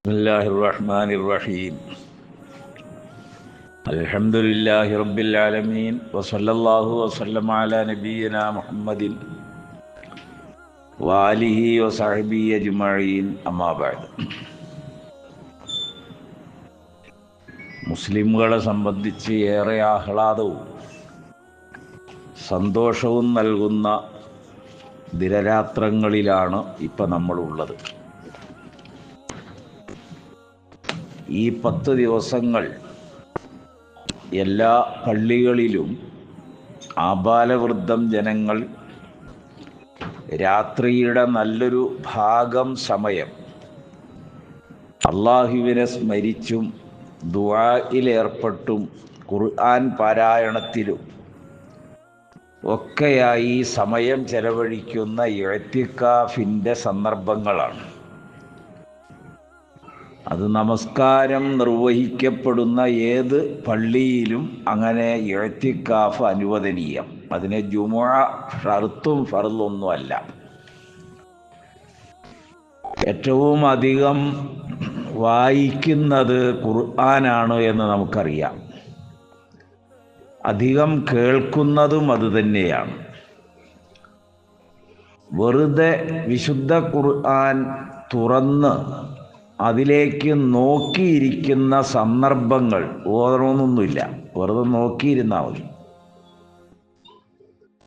بسم الله الرحمن الرحيم الحمد لله رب العالمين وصلى الله وسلم على نبينا محمد وآله وصحبه أجمعين أما بعد മുസ്ലിമുകളെ സംബന്ധിച്ച് ഏറെ ആഹ്ലാദവും സന്തോഷവും നൽകുന്ന ദിനരാത്രങ്ങളിലാണ് ഇപ്പം നമ്മളുള്ളത്. ഈ പത്ത് ദിവസങ്ങൾ എല്ലാ പള്ളികളിലും ആബാലവൃദ്ധം ജനങ്ങൾ രാത്രിയുടെ നല്ലൊരു ഭാഗം സമയം അള്ളാഹുവിനെ സ്മരിച്ചും ദുആയിലേർപ്പെട്ടും ഖുർആൻ പാരായണത്തിലും ഒക്കെയായി സമയം ചെലവഴിക്കുന്ന എഴുത്തിക്കാഫിന്റെ സന്ദർഭങ്ങളാണ്. അത് നമസ്കാരം നിർവഹിക്കപ്പെടുന്ന ഏത് പള്ളിയിലും അങ്ങനെ എഴുത്തിക്കാഫ് അനുവദനീയം. അതിനെ ജുമുഅ ഷർത്തും ഫറുതൊന്നുമല്ല ഏറ്റവും അധികം വായിക്കുന്നത് ഖുർആനാണ് എന്ന് നമുക്കറിയാം. അധികം കേൾക്കുന്നതും അതുതന്നെയാണ് വെറുതെ വിശുദ്ധ ഖുർആൻ തുറന്ന് അതിലേക്ക് നോക്കിയിരിക്കുന്ന സന്ദർഭങ്ങൾ ഓർമ്മൊന്നുമില്ല വെറുതെ നോക്കിയിരുന്നാൽ മതി.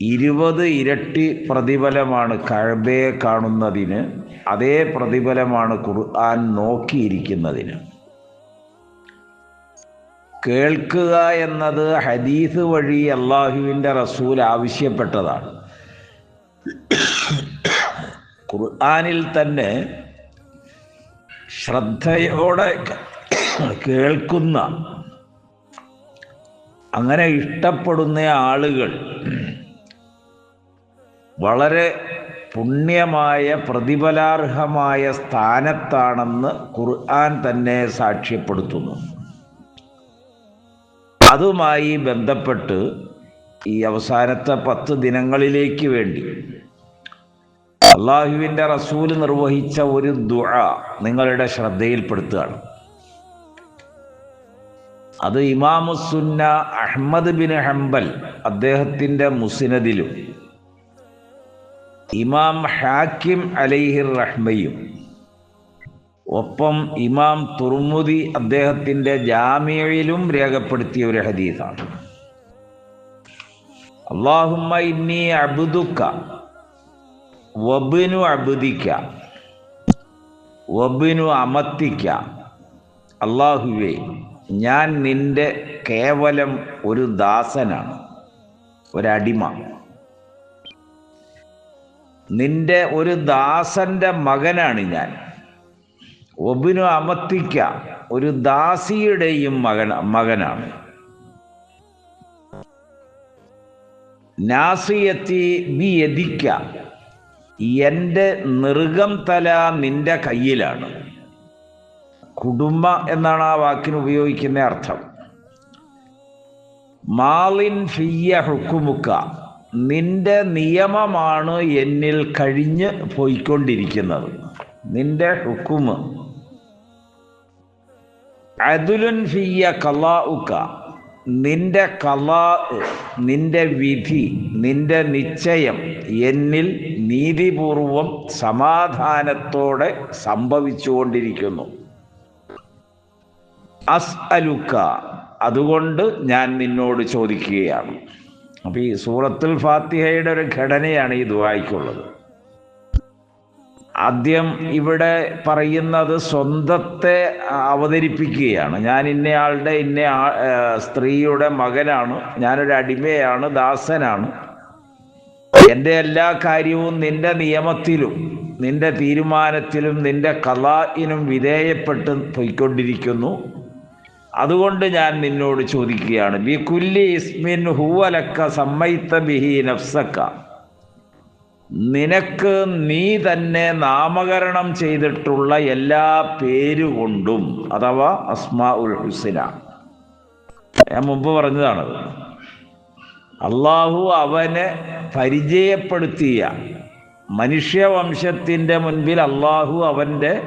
ഇരുപത് ഇരട്ടി പ്രതിഫലമാണ് കഴബയെ കാണുന്നതിന് അതേ പ്രതിഫലമാണ് ഖുർആൻ നോക്കിയിരിക്കുന്നതിന്. കേൾക്കുക എന്നത് ഹദീസ് വഴി അള്ളാഹുവിന്റെ റസൂൽ ആവശ്യപ്പെട്ടതാണ്. ഖുർആാനിൽ തന്നെ ശ്രദ്ധയോടെ കേൾക്കുന്ന അങ്ങനെ ഇഷ്ടപ്പെടുന്ന ആളുകൾ വളരെ പുണ്യമായ പ്രതിഫലാർഹമായ സ്ഥാനത്താണെന്ന് ഖുർആൻ തന്നെ സാക്ഷ്യപ്പെടുത്തുന്നു. അതുമായി ബന്ധപ്പെട്ട് ഈ അവസാനത്തെ പത്ത് ദിനങ്ങളിലേക്ക് വേണ്ടി അള്ളാഹുവിന്റെ റസൂൽ നിർവഹിച്ച ഒരു ദുഴ നിങ്ങളുടെ ശ്രദ്ധയിൽപ്പെടുത്തുകയാണ്. അത് ഇമാമുസുന്ന അഹമ്മദ് ബിൻ ഹംബൽ അദ്ദേഹത്തിന്റെ മുസിനദിലും ഇമാം ഹാക്കിം അലൈഹിർ റഹ്മയും ഒപ്പം ഇമാം തുർമുദി അദ്ദേഹത്തിന്റെ ജാമ്യയിലും രേഖപ്പെടുത്തിയ ഒരു ഹദീസാണ്. അള്ളാഹുമ്മ ഇന്നി അബുദുക്ക വബിനു അബുദിക്ക വബിനു അമത്തിക്ക. അള്ളാഹുവേ ഞാൻ നിന്റെ കേവലം ഒരു ദാസനാണ് ഒരടിമ. നിന്റെ ഒരു ദാസന്റെ മകനാണ് ഞാൻ. ഒബിനു അമത്തിക്ക ഒരു ദാസിയുടെയും മകൻ മകനാണ്. നാസിയത്തി ബി യദിക്ക എന്റെ നൃഗം തല നിന്റെ കയ്യിലാണ്. കുടുംബ എന്നാണ് ആ വാക്കിന് ഉപയോഗിക്കുന്ന അർത്ഥം. മാലിൻ ഫിയ ഹുക്കുമുക്ക നിന്റെ നിയമമാണ് എന്നിൽ കഴിഞ്ഞ് പോയിക്കൊണ്ടിരിക്കുന്നത്. നിന്റെ ഹുക്കുമ് അതുലുൻ ഫിയ കലാഉക്ക നിന്റെ കലാ നിന്റെ വിധി നിന്റെ നിശ്ചയം എന്നിൽ നീതിപൂർവം സമാധാനത്തോടെ സംഭവിച്ചുകൊണ്ടിരിക്കുന്നു. അസ് അലുക്ക അതുകൊണ്ട് ഞാൻ നിന്നോട് ചോദിക്കുകയാണ്. അപ്പോൾ ഈ സൂറത്തുൽ ഫാത്തിഹയുടെ ഒരു ഘടനയാണ് ഈ ദുവായിക്കുള്ളത് ആദ്യം ഇവിടെ പറയുന്നത് സ്വന്തത്തെ അവതരിപ്പിക്കുകയാണ്. ഞാൻ ഇന്നയാളുടെ ഇന്ന സ്ത്രീയുടെ മകനാണ്. ഞാനൊരു അടിമയാണ് ദാസനാണ്. എന്റെ എല്ലാ കാര്യവും നിന്റെ നിയമത്തിലും നിന്റെ തീരുമാനത്തിലും നിന്റെ കലായിനും വിധേയപ്പെട്ട് പോയിക്കൊണ്ടിരിക്കുന്നു. അതുകൊണ്ട് ഞാൻ നിന്നോട് ചോദിക്കുകയാണ്. ബി കുല്ലി ഇസ്മിൻ ഹൂവലക്ക സമ്മൈത്ത ബിഹി നഫ്സക്ക. നിനക്ക് നീ തന്നെ നാമകരണം ചെയ്തിട്ടുള്ള എല്ലാ പേരുകൊണ്ടും അഥവാ അസ്മാ ഉൽ ഹുസിന. ഞാൻ മുമ്പ് പറഞ്ഞതാണത് അള്ളാഹു അവനെ പരിചയപ്പെടുത്തിയ മനുഷ്യവംശത്തിന്റെ മുൻപിൽ അള്ളാഹു അവന്റെ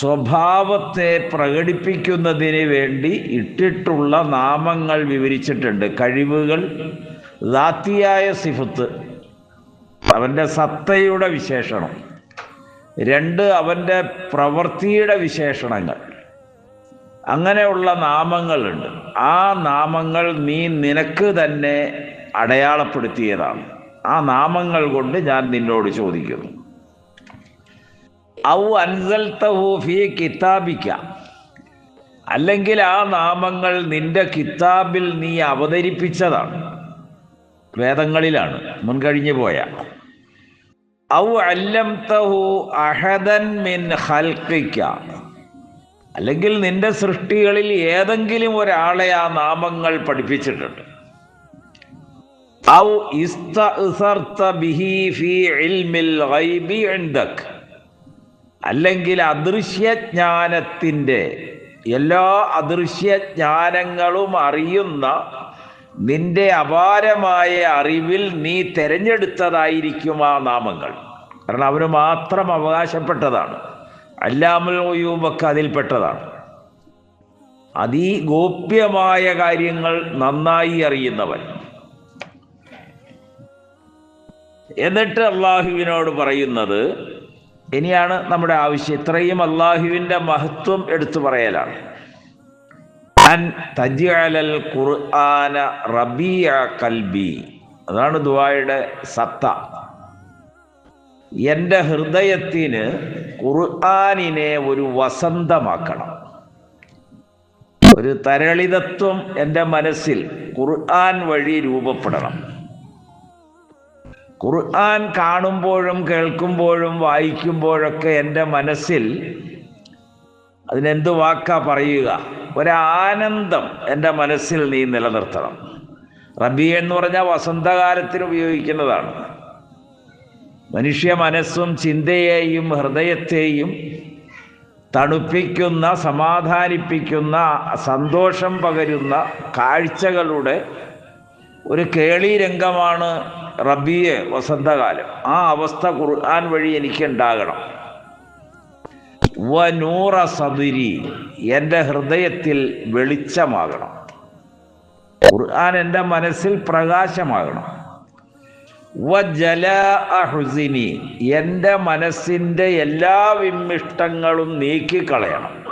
സ്വഭാവത്തെ പ്രകടിപ്പിക്കുന്നതിന് വേണ്ടി ഇട്ടിട്ടുള്ള നാമങ്ങൾ വിവരിച്ചിട്ടുണ്ട്. കഴിവുകൾ ദാത്തിയായ സിഫത്ത്. അവന്റെ സത്തയുടെ വിശേഷണം. രണ്ട് അവന്റെ പ്രവൃത്തിയുടെ വിശേഷണങ്ങൾ. അങ്ങനെയുള്ള നാമങ്ങളുണ്ട്. ആ നാമങ്ങൾ നീ നിനക്ക് തന്നെ അടയാളപ്പെടുത്തിയതാണ്. ആ നാമങ്ങൾ കൊണ്ട് ഞാൻ നിന്നോട് ചോദിക്കുന്നു. ഔ അൻസൽ ഫി കിതാബിക്ക അല്ലെങ്കിൽ ആ നാമങ്ങൾ നിന്റെ കിതാബിൽ നീ അവതരിപ്പിച്ചതാണ്. വേദങ്ങളിലാണ് മുൻകഴിഞ്ഞു പോയ. ഔ അല്ലംതഹു അഹദൻ മിൻ ഹൽക്കിക്ക അല്ലെങ്കിൽ നിന്റെ സൃഷ്ടികളിൽ ഏതെങ്കിലും ഒരാളെ ആ നാമങ്ങൾ പഠിപ്പിച്ചിട്ടുണ്ട്. ഔ ഇസ്തഅ്സർത ബിഹി ഫീ ഇൽമിൽ ഗൈബി ഇൻദക്. അല്ലെങ്കിൽ അദൃശ്യജ്ഞാനത്തിന്റെ എല്ലാ അദൃശ്യജ്ഞാനങ്ങളും അറിയുന്ന നിന്റെ അപാരമായ അറിവിൽ നീ തെരഞ്ഞെടുത്തതായിരിക്കും ആ നാമങ്ങൾ. കാരണം അവന് മാത്രം അവകാശപ്പെട്ടതാണ്. അല്ലാമുൽ ഒയ്യൂബൊക്കെ അതിൽപ്പെട്ടതാണ്. അതിഗോപ്യമായ കാര്യങ്ങൾ നന്നായി അറിയുന്നവൻ. എന്നിട്ട് അള്ളാഹുവിനോട് പറയുന്നത് ഇനിയാണ് നമ്മുടെ ആവശ്യം. ഇത്രയും അള്ളാഹുവിന്റെ മഹത്വം എടുത്തു പറയലാണ്. അൻ ഖുർആന അതാണ് ദുബായുടെ സത്ത. എന്റെ ഹൃദയത്തിന് ഖുർആനിനെ ഒരു വസന്തമാക്കണം. ഒരു തരളിതത്വം എന്റെ മനസ്സിൽ ഖുർആൻ വഴി രൂപപ്പെടണം. ഖുർആൻ കാണുമ്പോഴും കേൾക്കുമ്പോഴും വായിക്കുമ്പോഴൊക്കെ എന്റെ മനസ്സിൽ അതിനെന്ത് വാക്കാ പറയുക? ഒരാനന്ദം എന്റെ മനസ്സിൽ നീ നിലനിർത്തണം. റബി എന്ന് പറഞ്ഞാൽ വസന്തകാലത്തിന് ഉപയോഗിക്കുന്നതാണ്. മനുഷ്യ മനസ്സും ചിന്തയെയും ഹൃദയത്തെയും തണുപ്പിക്കുന്ന സമാധാനിപ്പിക്കുന്ന സന്തോഷം പകരുന്ന കാഴ്ചകളുടെ ഒരു കേളി രംഗമാണ് റബിയെ വസന്തകാലം. ആ അവസ്ഥ ഖുർആൻ വഴി എനിക്ക് ഉണ്ടാകണം വ നൂറ സദുരി എന്റെ ഹൃദയത്തിൽ വെളിച്ചമാകണം. ഖുർആൻ എന്റെ മനസ്സിൽ പ്രകാശമാകണം. ഹുസിനി എന്റെ മനസ്സിന്റെ എല്ലാ വിമ്മിഷ്ടങ്ങളും നീക്കിക്കളയണം.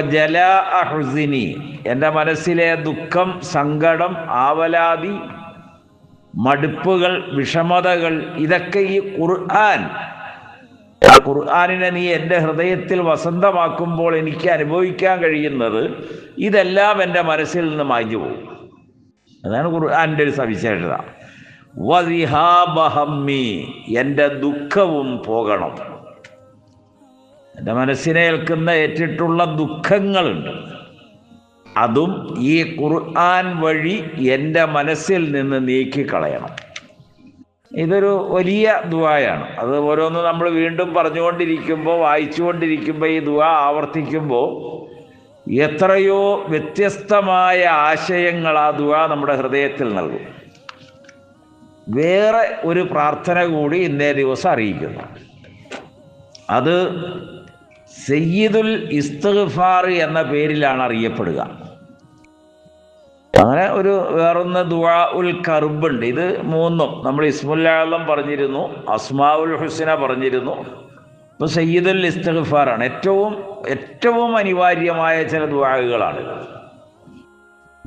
ജല അഹുസിനി എന്റെ മനസ്സിലെ ദുഃഖം സങ്കടം ആവലാതി മടുപ്പുകൾ വിഷമതകൾ ഇതൊക്കെ ഈ ഖുർആൻ ആ ഖുർആാനിനെ നീ എന്റെ ഹൃദയത്തിൽ വസന്തമാക്കുമ്പോൾ എനിക്ക് അനുഭവിക്കാൻ കഴിയുന്നത് ഇതെല്ലാം എന്റെ മനസ്സിൽ നിന്ന് മാഞ്ഞു പോകും. അതാണ് ഖുർആാനിന്റെ ഒരു സവിശേഷത. വദിഹാബഹമ്മി എന്റെ ദുഃഖവും പോകണം. എന്റെ മനസ്സിനെ ഏൽക്കുന്ന ഏറ്റിട്ടുള്ള ദുഃഖങ്ങളുണ്ട്. അതും ഈ ഖുർആൻ വഴി എന്റെ മനസ്സിൽ നിന്ന് നീക്കിക്കളയണം. ഇതൊരു വലിയ ദുവായാണ് അത് ഓരോന്ന് നമ്മൾ വീണ്ടും പറഞ്ഞുകൊണ്ടിരിക്കുമ്പോൾ വായിച്ചുകൊണ്ടിരിക്കുമ്പോൾ ഈ ദുവ ആവർത്തിക്കുമ്പോൾ എത്രയോ വ്യത്യസ്തമായ ആശയങ്ങൾ ആ ദുവ നമ്മുടെ ഹൃദയത്തിൽ നൽകും. വേറെ ഒരു പ്രാർത്ഥന കൂടി ഇന്നേ ദിവസം അറിയിക്കുന്നു. അത് സയ്യിദുൽ ഇസ്തഗ്ഫാർ എന്ന പേരിലാണ് അറിയപ്പെടുക. അങ്ങനെ ഒരു വേറൊന്ന് ദുആ ഉൽ കർബുണ്ട് ഇത് മൂന്നും നമ്മൾ ഇസ്മുല്ലാളം പറഞ്ഞിരുന്നു അസ്മാഉൽ ഹുസിന പറഞ്ഞിരുന്നു. ഇപ്പോൾ സയ്യിദുൽ ഇസ്തഗ്ഫാറാണ് ഏറ്റവും ഏറ്റവും അനിവാര്യമായ ചില ദുആകളാണ്.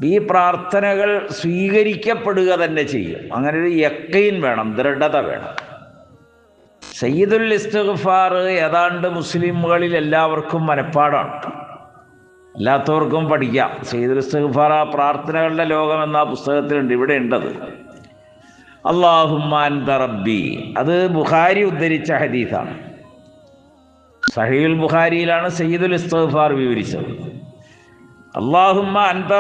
ഈ പ്രാർത്ഥനകൾ സ്വീകരിക്കപ്പെടുക തന്നെ ചെയ്യും. അങ്ങനെ ഒരു യക്കീൻ വേണം ദൃഢത വേണം. സയ്യിദുൽ ഇസ്തഗ്ഫാർ ഏതാണ്ട് മുസ്ലിമുകളിൽ എല്ലാവർക്കും മനപ്പാടാണ്. അല്ലാത്തവർക്കും പഠിക്കാം. സയ്യിദുൽ ഇസ്തഗ്ഫാർ പ്രാർത്ഥനകളുടെ ലോകം എന്ന പുസ്തകത്തിലുണ്ട്. ഇവിടെ ഉണ്ടത്. അള്ളാഹുമാൻ റബ്ബി. അത് ബുഖാരി ഉദ്ധരിച്ച ഹദീസാണ്. സഹീൽ ബുഖാരിയിലാണ് സയ്യിദുൽ ഇസ്തഫാർ വിവരിച്ചത്. അള്ളാഹുമ്മ അൻത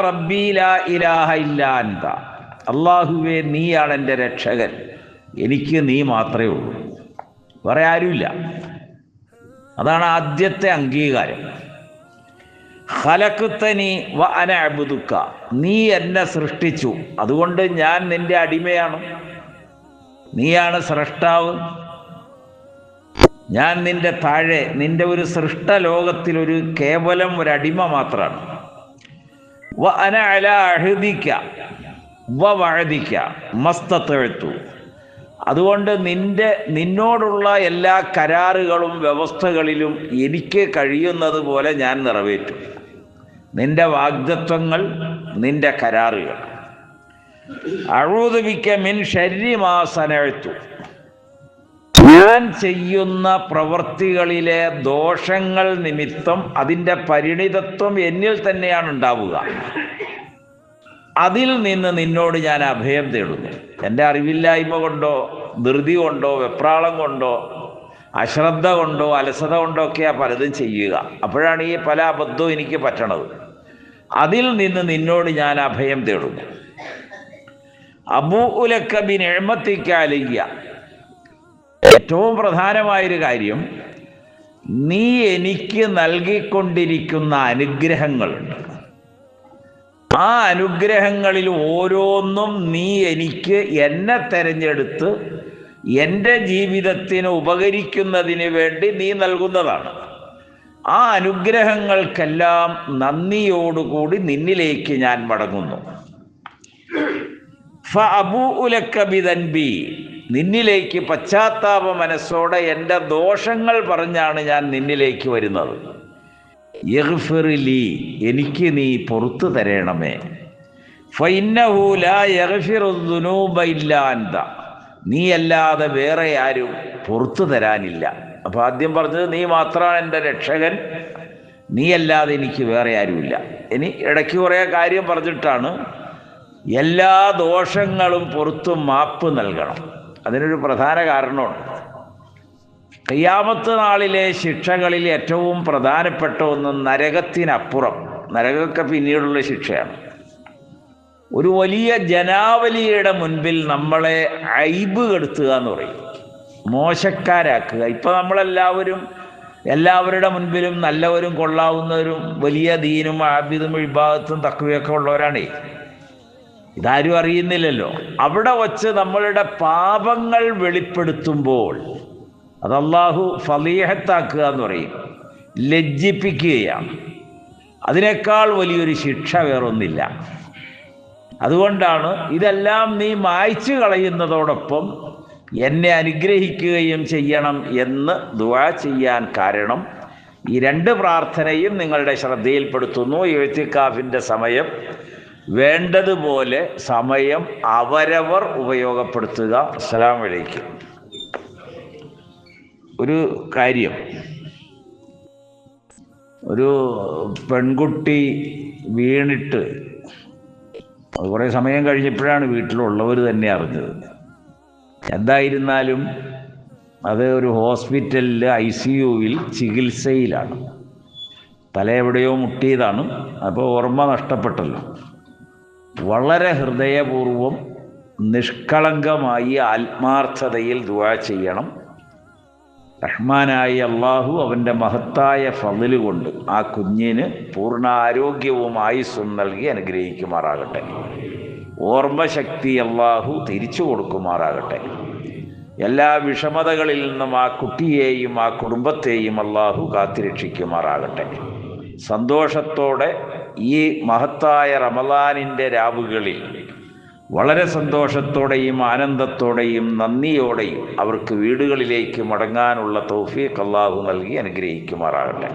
ലാ ഇലാഹ ഇല്ല അൻത. അള്ളാഹുവേ നീയാണ് എന്റെ രക്ഷകൻ. എനിക്ക് നീ മാത്രമേ ഉള്ളൂ. വേറെ ആരുമില്ല. അതാണ് ആദ്യത്തെ അംഗീകാരം. ഹലക്കുത്തനി വ അനബുദുക്ക നീ എന്നെ സൃഷ്ടിച്ചു. അതുകൊണ്ട് ഞാൻ നിന്റെ അടിമയാണ്. നീയാണ് സൃഷ്ടാവ്. ഞാൻ നിന്റെ താഴെ നിന്റെ ഒരു സൃഷ്ട ലോകത്തിൽ ഒരു കേവലം ഒരു അടിമ മാത്രമാണ് വ അന അല അഴുതിക്ക വ വഴതിക്ക മസ്തത്തെഴുത്തു അതുകൊണ്ട് നിന്റെ നിന്നോടുള്ള എല്ലാ കരാറുകളും വ്യവസ്ഥകളിലും എനിക്ക് കഴിയുന്നത് പോലെ ഞാൻ നിറവേറ്റും. നിന്റെ വാഗ്ദത്വങ്ങൾ നിന്റെ കരാറുകൾ. അഴുതുവിക്ക മിൻ ശരീരമാസനഴ്ത്തു ഞാൻ ചെയ്യുന്ന പ്രവൃത്തികളിലെ ദോഷങ്ങൾ നിമിത്തം അതിന്റെ പരിണിതത്വം എന്നിൽ തന്നെയാണ് ഉണ്ടാവുക. അതിൽ നിന്ന് നിന്നോട് ഞാൻ അഭയം തേടുന്നു. എന്റെ അറിവില്ലായ്മ കൊണ്ടോ ധൃതി കൊണ്ടോ വെപ്രാളം കൊണ്ടോ അശ്രദ്ധ കൊണ്ടോ അലസത കൊണ്ടോ ഒക്കെയാണ് പലതും ചെയ്യുക. അപ്പോഴാണ് ഈ പല അബദ്ധവും എനിക്ക് പറ്റണത്. അതിൽ നിന്ന് നിന്നോട് ഞാൻ അഭയം തേടുന്നു അബൂ എഴുമത്തിക്കാലിക്ക ഏറ്റവും പ്രധാനമായൊരു കാര്യം നീ എനിക്ക് നൽകിക്കൊണ്ടിരിക്കുന്ന അനുഗ്രഹങ്ങളുണ്ട്. ആ അനുഗ്രഹങ്ങളിൽ ഓരോന്നും നീ എനിക്ക് എന്നെ തെരഞ്ഞെടുത്ത് എന്റെ ജീവിതത്തിന് ഉപകരിക്കുന്നതിന് വേണ്ടി നീ നൽകുന്നതാണ്. ആ അനുഗ്രഹങ്ങൾക്കെല്ലാം നന്ദിയോടുകൂടി നിന്നിലേക്ക് ഞാൻ മടങ്ങുന്നു. ഫ അബൂ നിന്നിലേക്ക് പശ്ചാത്താപ മനസ്സോടെ എന്റെ ദോഷങ്ങൾ പറഞ്ഞാണ് ഞാൻ നിന്നിലേക്ക് വരുന്നത്. എനിക്ക് നീ പുറത്തു തരണമേ. ഫൈനഹൂലുനൂബ ഇല്ലാന്ത നീ വേറെ ആരും പുറത്തു തരാനില്ല. അപ്പോൾ ആദ്യം പറഞ്ഞത് നീ മാത്രമാണ് എന്റെ രക്ഷകൻ. നീയല്ലാതെ എനിക്ക് വേറെ ആരുമില്ല. ഇനി ഇടയ്ക്ക് കുറേ കാര്യം പറഞ്ഞിട്ടാണ് എല്ലാ ദോഷങ്ങളും പുറത്തു മാപ്പ് നൽകണം. അതിനൊരു പ്രധാന കാരണമുണ്ട്. കയ്യാമത്ത് നാളിലെ ശിക്ഷകളിൽ ഏറ്റവും പ്രധാനപ്പെട്ട ഒന്ന് നരകത്തിനപ്പുറം. നരകമൊക്കെ പിന്നീടുള്ള ശിക്ഷയാണ്. ഒരു വലിയ ജനാവലിയുടെ മുൻപിൽ നമ്മളെ ഐബ് കെടുത്തുക എന്ന് പറയും. മോശക്കാരാക്കുക. ഇപ്പം നമ്മളെല്ലാവരും എല്ലാവരുടെ മുൻപിലും നല്ലവരും കൊള്ളാവുന്നവരും വലിയ ദീനും ആബിദും വിഭാഗത്തും തക്കവയൊക്കെ ഉള്ളവരാണേ. ഇതാരും അറിയുന്നില്ലല്ലോ. അവിടെ വച്ച് നമ്മളുടെ പാപങ്ങൾ വെളിപ്പെടുത്തുമ്പോൾ അത് അള്ളാഹു ഫലീഹത്താക്കുക എന്ന് പറയും. ലജ്ജിപ്പിക്കുകയാണ്. അതിനേക്കാൾ വലിയൊരു ശിക്ഷ വേറൊന്നില്ല. അതുകൊണ്ടാണ് ഇതെല്ലാം നീ മായ്ച്ചു കളയുന്നതോടൊപ്പം എന്നെ അനുഗ്രഹിക്കുകയും ചെയ്യണം എന്ന് ദുവാ ചെയ്യാൻ കാരണം ഈ രണ്ട് പ്രാർത്ഥനയും നിങ്ങളുടെ ശ്രദ്ധയിൽപ്പെടുത്തുന്നു. എഴുത്തിക്കാഫിന്റെ സമയം. വേണ്ടതുപോലെ സമയം അവരവർ ഉപയോഗപ്പെടുത്തുക. അസ്സലാം വലൈക്കും ഒരു കാര്യം. ഒരു പെൺകുട്ടി വീണിട്ട് കുറേ സമയം കഴിഞ്ഞപ്പോഴാണ് വീട്ടിലുള്ളവർ തന്നെ അറിഞ്ഞത്. എന്തായിരുന്നാലും അത് ഒരു ഹോസ്പിറ്റലിൽ ഐ സി യുവിൽ ചികിത്സയിലാണ്. തല എവിടെയോ മുട്ടിയതാണ്. അപ്പോൾ ഓർമ്മ നഷ്ടപ്പെട്ടല്ലോ. വളരെ ഹൃദയപൂർവം നിഷ്കളങ്കമായി ആത്മാർത്ഥതയിൽ ദുവാ ചെയ്യണം. റഹ്മാനായ അള്ളാഹു അവന്റെ മഹത്തായ ഫതിൽ കൊണ്ട് ആ കുഞ്ഞിന് പൂർണ ആരോഗ്യവും ആയുസ്സും നൽകി അനുഗ്രഹിക്കുമാറാകട്ടെ. ഓർമ്മശക്തി അള്ളാഹു തിരിച്ചു കൊടുക്കുമാറാകട്ടെ. എല്ലാ വിഷമതകളിൽ നിന്നും ആ കുട്ടിയെയും ആ കുടുംബത്തെയും അള്ളാഹു കാത്തിരക്ഷിക്കുമാറാകട്ടെ. സന്തോഷത്തോടെ ഈ മഹത്തായ റമദാനിന്റെ രാവുകളിൽ വളരെ സന്തോഷത്തോടെയും ആനന്ദത്തോടെയും നന്ദിയോടെയും അവർക്ക് വീടുകളിലേക്ക് മടങ്ങാനുള്ള തൗഫീഖ് അള്ളാഹു നൽകി അനുഗ്രഹിക്കുമാറാകട്ടെ.